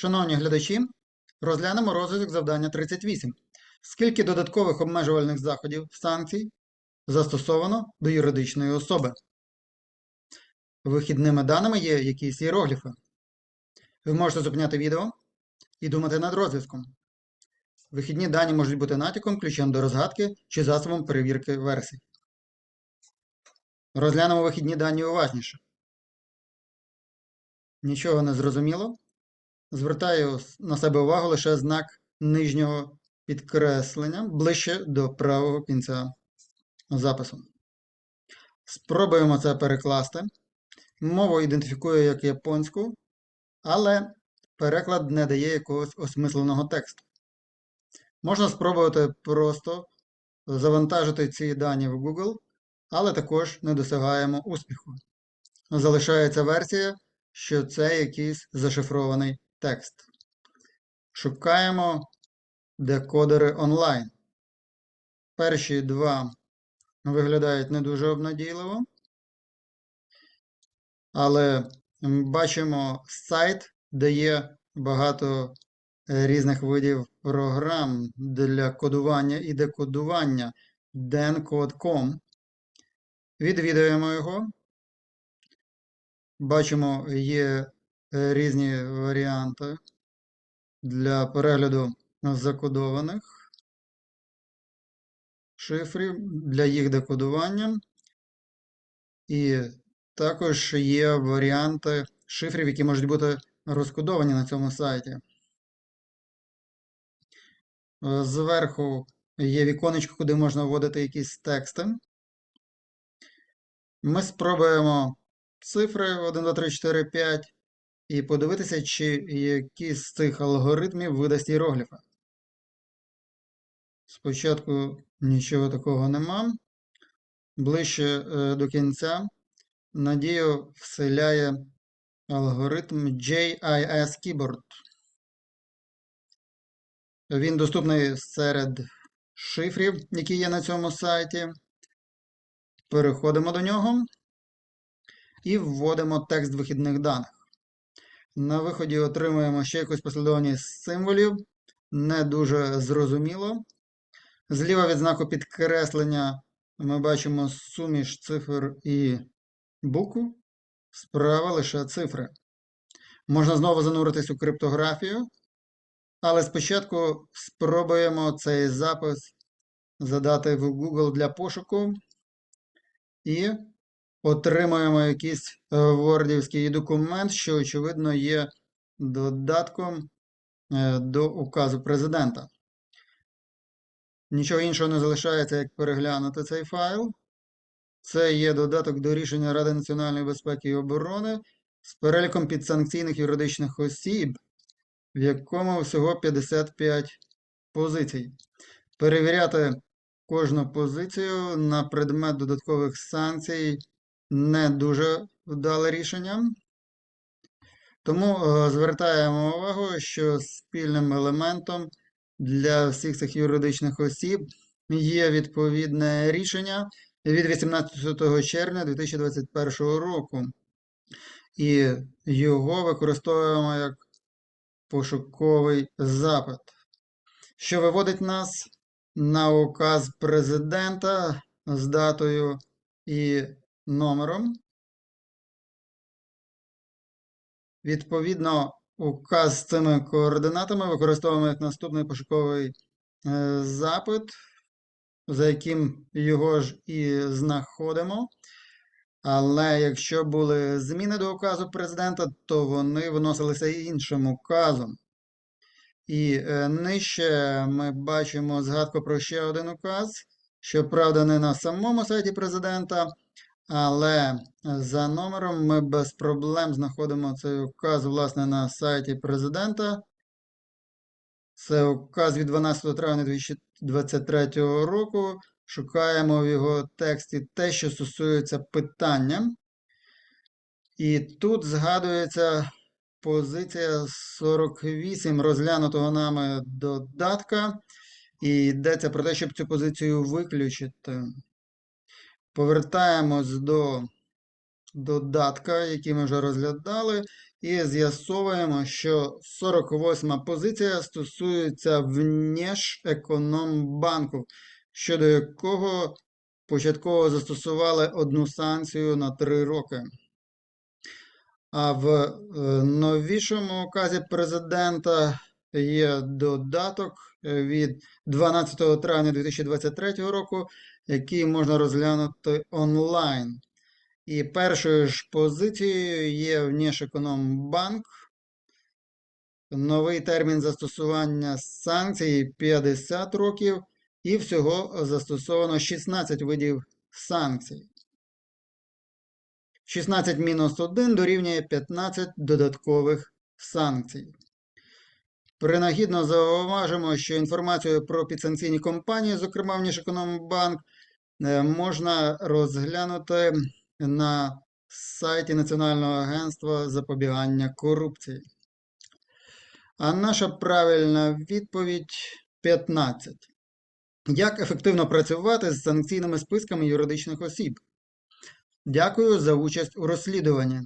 Шановні глядачі, розглянемо розвиток завдання 38. Скільки додаткових обмежувальних заходів санкцій застосовано до юридичної особи? Вихідними даними є якісь іерогліфи. Ви можете зупиняти відео і думати над розв'язком. Вихідні дані можуть бути натяком, ключем до розгадки чи засобом перевірки версій. Розглянемо вихідні дані уважніше. Нічого не зрозуміло. Звертаю на себе увагу лише знак нижнього підкреслення ближче до правого кінця запису. Спробуємо це перекласти. Мову ідентифікую як японську, але переклад не дає якогось осмисленого тексту. Можна спробувати просто завантажити ці дані в Google, але також не досягаємо успіху. Залишається версія, що це якийсь зашифрований текст. Шукаємо декодери онлайн. Перші два виглядають не дуже обнадійливо. Але бачимо сайт, де є багато різних видів програм для кодування і декодування dencode.com. Відвідуємо його. Бачимо, є різні варіанти для перегляду закодованих шифрів для їх декодування. І також є варіанти шифрів, які можуть бути розкодовані на цьому сайті. Зверху є віконечко, куди можна вводити якісь тексти. Ми спробуємо цифри 1, 2, 3, 4, 5 і подивитися, чи якийсь з цих алгоритмів видасть іерогліфа. Спочатку нічого такого нема. Ближче до кінця надію вселяє алгоритм JIS Keyboard. Він доступний серед шифрів, які є на цьому сайті. Переходимо до нього і вводимо текст вихідних даних. На виході отримуємо ще якусь послідовність символів. Не дуже зрозуміло. Зліва від знаку підкреслення ми бачимо суміш цифр і букв. Справа лише цифри. Можна знову зануритись у криптографію. Але спочатку спробуємо цей запис задати в Google для пошуку. І отримаємо якийсь вордівський документ, що, очевидно, є додатком до указу президента. Нічого іншого не залишається, як переглянути цей файл. Це є додаток до рішення Ради національної безпеки і оборони з переліком підсанкційних юридичних осіб, в якому всього 55 позицій. Перевіряти кожну позицію на предмет додаткових санкцій не дуже вдале рішення. Тому звертаємо увагу, що спільним елементом для всіх цих юридичних осіб є відповідне рішення від 18 червня 2021 року. І його використовуємо як пошуковий запит, що виводить нас на указ президента з датою і номером. Відповідно, указ з цими координатами використовуємо як наступний пошуковий е, запит, за яким його ж і знаходимо. Але якщо були зміни до указу президента, то вони вносилися іншим указом. І е, нижче ми бачимо згадку про ще один указ, щоправда, не на самому сайті президента, але за номером ми без проблем знаходимо цей указ, власне, на сайті президента. Це указ від 12 травня 2023 року. Шукаємо в його тексті те, що стосується питання. І тут згадується позиція 48 розглянутого нами додатка, і йдеться про те, щоб цю позицію виключити. Повертаємось до додатка, який ми вже розглядали, і з'ясовуємо, що 48 позиція стосується Внешекономбанку, щодо якого початково застосували одну санкцію на 3 роки. А в е, новішому указі президента є додаток е, від 12 травня 2023 року, який можна розглянути онлайн. І першою ж позицією є Внешекономбанк. Новий термін застосування санкцій 50 років, і всього застосовано 16 видів санкцій. 16 мінус 1 дорівнює 15 додаткових санкцій. Принагідно зауважимо, що інформацію про підсанкційні компанії, зокрема Внешекономбанк, е, можна розглянути на сайті Національного агентства запобігання корупції. А наша правильна відповідь 15. Як ефективно працювати з санкційними списками юридичних осіб? Дякую за участь у розслідуванні.